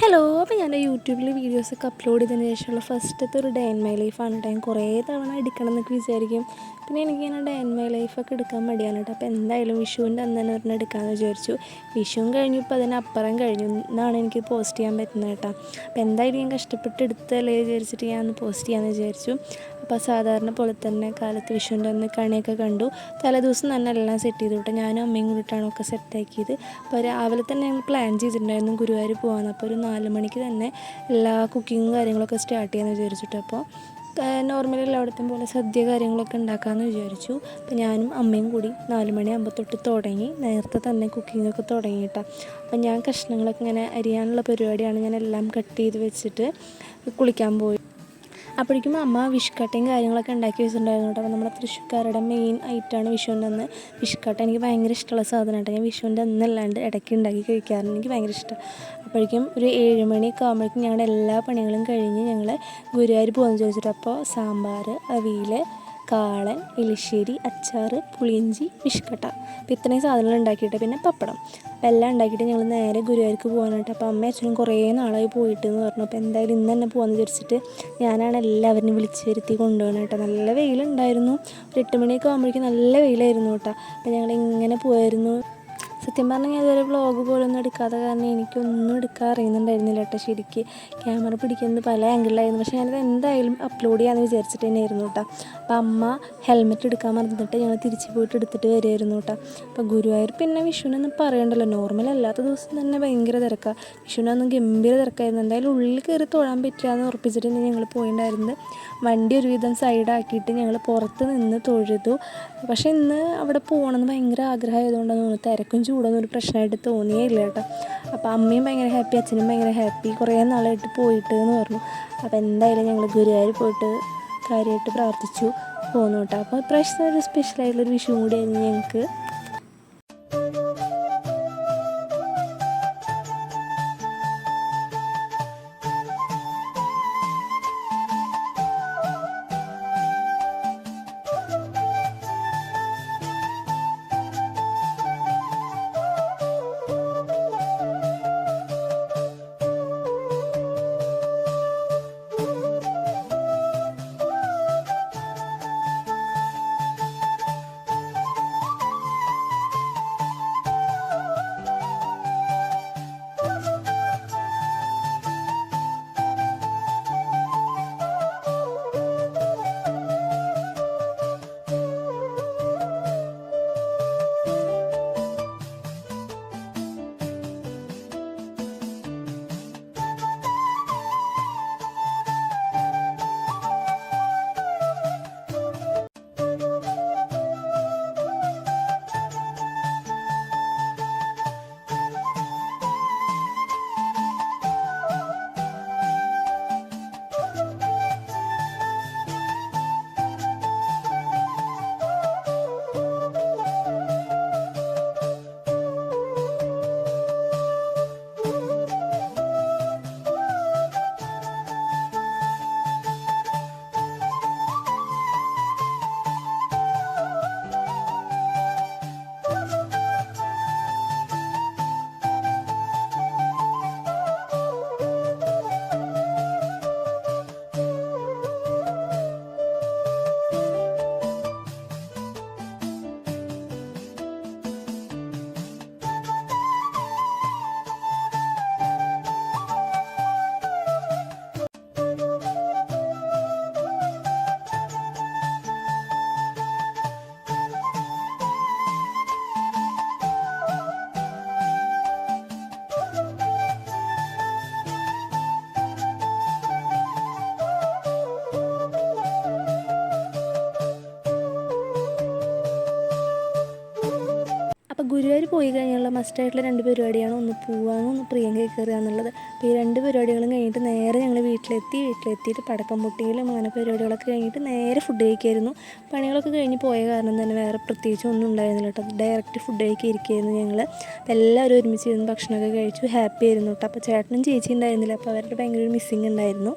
Hello അപ്പോൾ ഞാൻ യൂട്യൂബിൽ വീഡിയോസൊക്കെ അപ്ലോഡ് ചെയ്തതിന് ശേഷമുള്ള ഫസ്റ്റത്തെ ഒരു ഡേ ഇൻ മൈ ലൈഫാണ് കേട്ടോ ഞാൻ കുറേ തവണ എടുക്കണം എന്നൊക്കെ വിചാരിക്കും. പിന്നെ എനിക്കിങ്ങനെ ഡേ ഇൻ മൈ ലൈഫൊക്കെ എടുക്കാൻ മടിയാണ് കേട്ടോ അപ്പോൾ എന്തായാലും വിഷുവിന്റെ അന്ന് തന്നെ ഒരെണ്ണം എടുക്കാമെന്ന് വിചാരിച്ചു. വിഷുവും കഴിഞ്ഞു ഇപ്പോൾ അതിനപ്പുറം കഴിഞ്ഞു എന്നാണ് എനിക്ക് പോസ്റ്റ് ചെയ്യാൻ പറ്റുന്നത് കേട്ടോ അപ്പോൾ എന്തായാലും ഞാൻ കഷ്ടപ്പെട്ട് എടുത്തല്ലേ വിചാരിച്ചിട്ട് ഞാൻ പോസ്റ്റ് ചെയ്യാമെന്ന് വിചാരിച്ചു. അപ്പോൾ സാധാരണ പോലെ തന്നെ കാലത്ത് വിഷുവിന്റെ അന്ന് കണിയൊക്കെ കണ്ടു. തലേദിവസം തന്നെ എല്ലാം സെറ്റ് ചെയ്തു കേട്ടോ ഞാനും അമ്മയും കൂടിയിട്ടാണ് ഒക്കെ സെറ്റാക്കിയത് അപ്പോൾ രാവിലെ തന്നെ ഞങ്ങൾ പ്ലാൻ ചെയ്തിട്ടുണ്ടായിരുന്നു ഗുരുവായൂർ പോകാമെന്ന് അപ്പോൾ ഒരു നാല് മണിക്ക് തന്നെ എല്ലാ കുക്കിങ്ങും കാര്യങ്ങളൊക്കെ സ്റ്റാർട്ട് ചെയ്യാമെന്ന് വിചാരിച്ചിട്ട് അപ്പോൾ നോർമലി എല്ലായിടത്തും പോലെ സദ്യ കാര്യങ്ങളൊക്കെ ഉണ്ടാക്കാമെന്ന് വിചാരിച്ചു. അപ്പം ഞാനും അമ്മയും കൂടി നാല് മണിയാകുമ്പോൾ തൊട്ട് തുടങ്ങി. നേരത്തെ തന്നെ കുക്കിങ്ങൊക്കെ തുടങ്ങിയിട്ടാണ് അപ്പം ഞാൻ കഷ്ണങ്ങളൊക്കെ ഇങ്ങനെ അരിയാനുള്ള പരിപാടിയാണ് ഞാൻ എല്ലാം കട്ട് ചെയ്ത് വെച്ചിട്ട് കുളിക്കാൻ പോയി. അപ്പോഴേക്കും അമ്മ വിഷുക്കട്ടയും കാര്യങ്ങളൊക്കെ ഉണ്ടാക്കി വെച്ചിട്ടുണ്ടായിരുന്നു കേട്ടോ. അപ്പോൾ നമ്മുടെ തൃശ്ശൂർക്കാരുടെ മെയിൻ ഐറ്റമാണ് വിഷുവിന്റെ അന്ന്. വിഷുക്കട്ട എനിക്ക് ഭയങ്കര ഇഷ്ടമുള്ള സാധനമായിട്ട് ഞാൻ വിഷുവിന്റെ അന്നല്ലാണ്ട് ഇടയ്ക്ക് ഉണ്ടാക്കി കഴിക്കാറുണ്ട് എനിക്ക് ഭയങ്കര ഇഷ്ടം. അപ്പോഴേക്കും ഒരു ഏഴ് മണിയൊക്കെ ആകുമ്പോഴേക്കും ഞങ്ങളുടെ എല്ലാ പണികളും കഴിഞ്ഞ് ഞങ്ങൾ ഗുരുവായൂർ പോകുമെന്ന് ചോദിച്ചിട്ട് അപ്പോൾ സാമ്പാർ അവിയൽ കാളൻ എലിശ്ശേരി അച്ചാർ പുളിയിഞ്ചി വിഷ്കട്ട. അപ്പോൾ ഇത്രയും സാധനങ്ങൾ ഉണ്ടാക്കിയിട്ട് പിന്നെ പപ്പടം. അപ്പോൾ എല്ലാം ഉണ്ടാക്കിയിട്ട് ഞങ്ങൾ നേരെ ഗുരുവായൂർക്ക് പോകാനായിട്ട് അപ്പോൾ അമ്മ അച്ഛനും കുറേ നാളായി പോയിട്ട് എന്ന് പറഞ്ഞു. അപ്പോൾ എന്തായാലും ഇന്ന് തന്നെ പോകാമെന്ന് വിചാരിച്ചിട്ട് ഞാനാണ് എല്ലാവരും വിളിച്ച് വരുത്തി കൊണ്ടുപോകണം കേട്ടോ. നല്ല വെയിലുണ്ടായിരുന്നു. ഒരു എട്ട് മണിയൊക്കെ ആകുമ്പോഴേക്കും നല്ല വെയിലായിരുന്നു കേട്ടോ. അപ്പോൾ ഞങ്ങൾ ഇങ്ങനെ പോയായിരുന്നു. സത്യം പറഞ്ഞാൽ ഞാൻ ഇതുവരെ വ്ളോഗ് പോലൊന്നും എടുക്കാത്ത കാരണം എനിക്കൊന്നും എടുക്കാൻ അറിയുന്നുണ്ടായിരുന്നില്ല കേട്ടോ ശരിക്ക്. ക്യാമറ പിടിക്കുന്നത് പല ആംഗിളിലായിരുന്നു പക്ഷേ ഞാനത് എന്തായാലും അപ്ലോഡ് ചെയ്യാമെന്ന് വിചാരിച്ചിട്ട് തന്നെയായിരുന്നു കേട്ടോ. അപ്പം അമ്മ ഹെൽമെറ്റ് എടുക്കാൻ മറന്നിട്ട് ഞങ്ങൾ തിരിച്ച് പോയിട്ട് എടുത്തിട്ട് വരുമായിരുന്നു കേട്ടോ. അപ്പോൾ ഗുരുവായൂർ പിന്നെ വിഷുവിനൊന്നും പറയണ്ടല്ലോ. നോർമൽ അല്ലാത്ത ദിവസം തന്നെ ഭയങ്കര തിരക്കാണ് വിഷുവിനൊന്നും ഗംഭീര തിരക്കായിരുന്നു. എന്തായാലും ഉള്ളിൽ കയറി തൊഴാൻ പറ്റുക എന്ന് ഉറപ്പിച്ചിട്ട് ഞങ്ങൾ പോയിണ്ടായിരുന്നത് വണ്ടി ഒരുവിധം സൈഡാക്കിയിട്ട് ഞങ്ങൾ പുറത്ത് നിന്ന് തൊഴുതു. പക്ഷേ ഇന്ന് അവിടെ പോകണമെന്ന് ഭയങ്കര ആഗ്രഹമായതുകൊണ്ടാണ് തിരക്കും ചൂടൊന്നും ഒരു പ്രശ്നമായിട്ട് തോന്നിയേ ഇല്ല കേട്ടോ. അപ്പോൾ അമ്മയും ഭയങ്കര ഹാപ്പി അച്ഛനും ഭയങ്കര ഹാപ്പി കുറേ നാളായിട്ട് പോയിട്ട് എന്ന് പറഞ്ഞു. അപ്പോൾ എന്തായാലും ഞങ്ങൾ ഗുരുവായൂർ പോയിട്ട് കാര്യമായിട്ട് പ്രാർത്ഥിച്ചു പോന്നു കേട്ടോ. അപ്പോൾ ഇപ്രാവശ്യത്തെ ഒരു സ്പെഷ്യലായിട്ടുള്ളൊരു വിഷു കൂടിയായിരുന്നു ഞങ്ങൾക്ക് പോയി കഴിഞ്ഞുള്ള മസ്റ്റായിട്ടുള്ള രണ്ട് പരിപാടിയാണ് ഒന്ന് പോവാനും ഒന്ന് പ്രിയങ്കയിൽ കയറുക എന്നുള്ളത്. അപ്പോൾ ഈ രണ്ട് പരിപാടികളും കഴിഞ്ഞിട്ട് നേരെ ഞങ്ങൾ വീട്ടിലെത്തി വീട്ടിലെത്തിയിട്ട് പടക്കം പൊട്ടിയിലും അങ്ങനെ പരിപാടികളൊക്കെ കഴിഞ്ഞിട്ട് നേരെ ഫുഡ് കഴിക്കായിരുന്നു. പണികളൊക്കെ കഴിഞ്ഞ് പോയ കാരണം തന്നെ വേറെ പ്രത്യേകിച്ച് ഒന്നും ഉണ്ടായിരുന്നില്ല കേട്ടോ ഡയറക്റ്റ് ഫുഡ് കഴിക്കാൻ ഞങ്ങൾ അപ്പോൾ എല്ലാവരും ഒരുമിച്ച് ഇരുന്ന് ഭക്ഷണമൊക്കെ കഴിച്ചു ഹാപ്പി ആയിരുന്നു കേട്ടോ അപ്പോൾ ചേട്ടനും ചേച്ചി ഉണ്ടായിരുന്നില്ല. അപ്പോൾ അവരുടെ ഭയങ്കര ഒരു മിസ്സിങ് ഉണ്ടായിരുന്നു.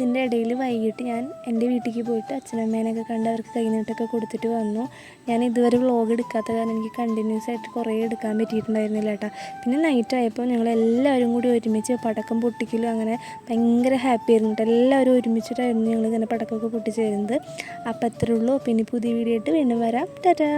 ഇതിന്റെ ഇടയിൽ വൈകിട്ട് ഞാൻ എന്റെ വീട്ടിലേക്ക് പോയിട്ട് അച്ഛനമ്മേനെയൊക്കെ കണ്ട് അവർക്ക് കൈനീട്ടൊക്കെ കൊടുത്തിട്ട് വന്നു. ഞാൻ ഇതുവരെ വ്ളോഗ് എടുക്കാത്ത കാരണം എനിക്ക് കണ്ടിന്യൂസ് ആയിട്ട് കുറേ എടുക്കാൻ പറ്റിയിട്ടുണ്ടായിരുന്നില്ല കേട്ടോ പിന്നെ നൈറ്റ് ആയപ്പോൾ ഞങ്ങൾ എല്ലാവരും കൂടി ഒരുമിച്ച് പടക്കം പൊട്ടിക്കലും അങ്ങനെ ഭയങ്കര ഹാപ്പി ആയിരുന്നു കേട്ടോ എല്ലാവരും ഒരുമിച്ചിട്ടായിരുന്നു ഞങ്ങൾ ഇങ്ങനെ പടക്കമൊക്കെ പൊട്ടിച്ചു തരുന്നത് അപ്പോൾ അത്രേ ഉള്ളൂ. പിന്നെ പുതിയ വീഡിയോ ആയിട്ട് വീണ്ടും വരാം. ടാറ്റാ.